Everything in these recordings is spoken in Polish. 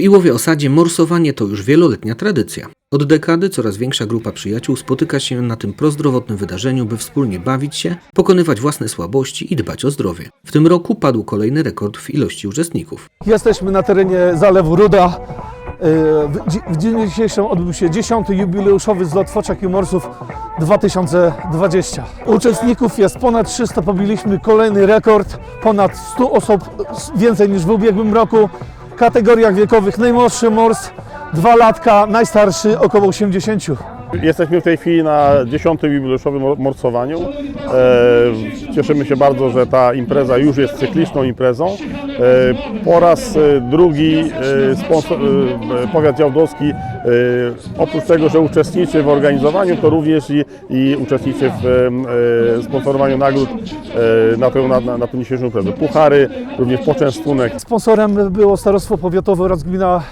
W Iłowie Osadzie morsowanie to już wieloletnia tradycja. Od dekady coraz większa grupa przyjaciół spotyka się na tym prozdrowotnym wydarzeniu, by wspólnie bawić się, pokonywać własne słabości i dbać o zdrowie. W tym roku padł kolejny rekord w ilości uczestników. Jesteśmy na terenie Zalewu Ruda. Yy, W, dniu dzisiejszym odbył się 10. jubileuszowy zlot Foczek i Morsów 2020. Uczestników jest ponad 300, pobiliśmy kolejny rekord, ponad 100 osób, więcej niż w ubiegłym roku. Kategoriach wiekowych najmłodszy mors, dwa latka, najstarszy około 80. Jesteśmy w tej chwili na 10. jubileuszowym mor- morsowaniu. E, cieszymy się bardzo, że ta impreza już jest cykliczną imprezą. E, po raz e, drugi sponsor, powiat działdowski oprócz tego, że uczestniczy w organizowaniu, to również i, i uczestniczy w sponsorowaniu nagród na, tę, na, na, tę dzisiejszą imprezę. Puchary, również poczęstunek. Sponsorem było Starostwo Powiatowe oraz gmina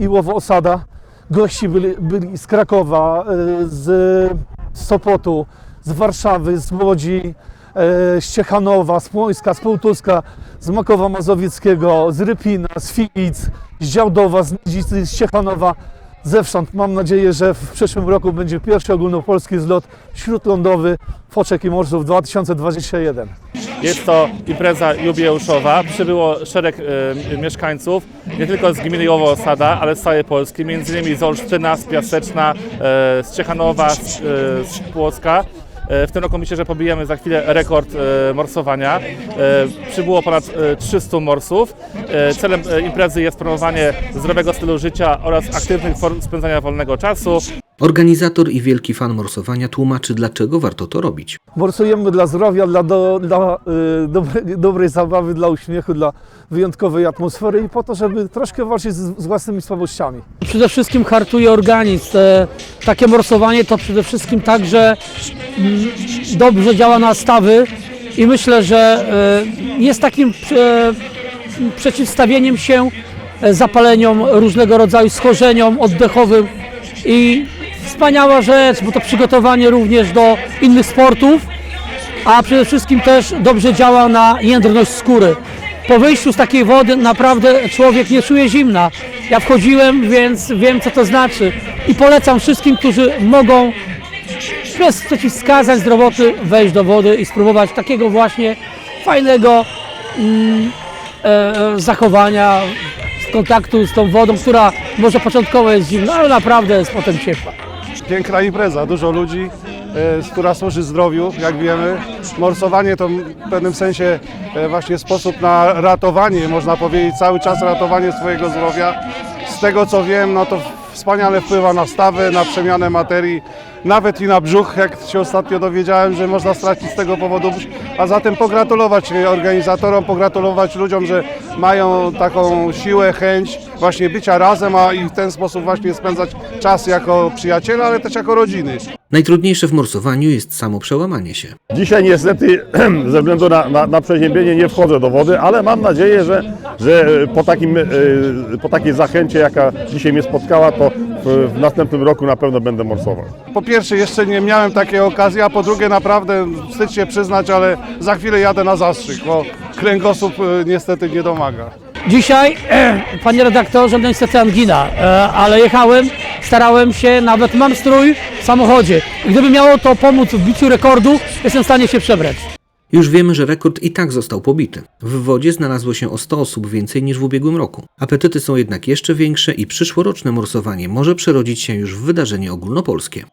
e, Iłowo Osada. Gości byli, byli z Krakowa, e, z Sopotu, z Warszawy, z Łodzi, e, z Ciechanowa, z Płońska, z Półtuska, z Makowa Mazowieckiego, z Rypina, z Filic, z Działdowa, z Nidzicy, z Ciechanowa, zewsząd. Mam nadzieję, że w przyszłym roku będzie pierwszy ogólnopolski zlot śródlądowy Foczek i Morsów 2021. Jest to impreza jubileuszowa. Przybyło szereg e, mieszkańców, nie tylko z gminy Jowo Osada, ale z całej Polski, między innymi z Olsztyna, z Piaseczna, e, z Ciechanowa, z, e, z Płocka. E, W tym roku myślę, że pobijemy za chwilę rekord e, morsowania. E, Przybyło ponad e, 300 morsów. Celem imprezy jest promowanie zdrowego stylu życia oraz aktywnych form spędzania wolnego czasu. Organizator i wielki fan morsowania tłumaczy, dlaczego warto to robić. Morsujemy dla zdrowia, dla, do, dla y, dobre, dobrej zabawy, dla uśmiechu, dla wyjątkowej atmosfery i po to, żeby troszkę walczyć z, z własnymi słabościami. przede wszystkim hartuje organizm. E, Takie morsowanie to przede wszystkim także mm, dobrze działa na stawy i myślę, że e, jest takim e, przeciwstawieniem się e, zapaleniom różnego rodzaju schorzeniom oddechowym i wspaniała rzecz, bo to przygotowanie również do innych sportów, a przede wszystkim też dobrze działa na jędrność skóry. Po wyjściu z takiej wody naprawdę człowiek nie czuje zimna. Ja wchodziłem, więc wiem co to znaczy i polecam wszystkim, którzy mogą bez przeciwwskazań zdrowotnych wejść do wody i spróbować takiego właśnie fajnego mm, e, e, zachowania, kontaktu z tą wodą, która może początkowo jest zimna, ale naprawdę jest potem ciepła. Piękna impreza, dużo ludzi, e, która służy zdrowiu, jak wiemy. Morsowanie to w pewnym sensie e, właśnie sposób na ratowanie, można powiedzieć, cały czas ratowanie swojego zdrowia. Z tego co wiem, no to wspaniale wpływa na stawę, na przemianę materii, nawet i na brzuch, jak się ostatnio dowiedziałem, że można stracić z tego powodu. A zatem pogratulować organizatorom, pogratulować ludziom, że mają taką siłę, chęć właśnie bycia razem, a i w ten sposób właśnie spędzać czas jako przyjaciele, ale też jako rodziny. Najtrudniejsze w morsowaniu jest samo przełamanie się. Dzisiaj niestety ze względu na, na, na przeziębienie nie wchodzę do wody, ale mam nadzieję, że, że po, takim, e, po takiej zachęcie, jaka dzisiaj mnie spotkała, to w, w następnym roku na pewno będę morsował. Po pierwsze jeszcze nie miałem takiej okazji, a po drugie naprawdę wstyd się przyznać, ale za chwilę jadę na zastrzyk, bo kręgosłup e, niestety nie domaga. Dzisiaj, panie redaktorze, no niestety angina, e, ale jechałem, starałem się, nawet mam strój w samochodzie. I gdyby miało to pomóc w biciu rekordu, jestem w stanie się przebrać. Już wiemy, że rekord i tak został pobity. W wodzie znalazło się o 100 osób więcej niż w ubiegłym roku. Apetyty są jednak jeszcze większe i przyszłoroczne morsowanie może przerodzić się już w wydarzenie ogólnopolskie.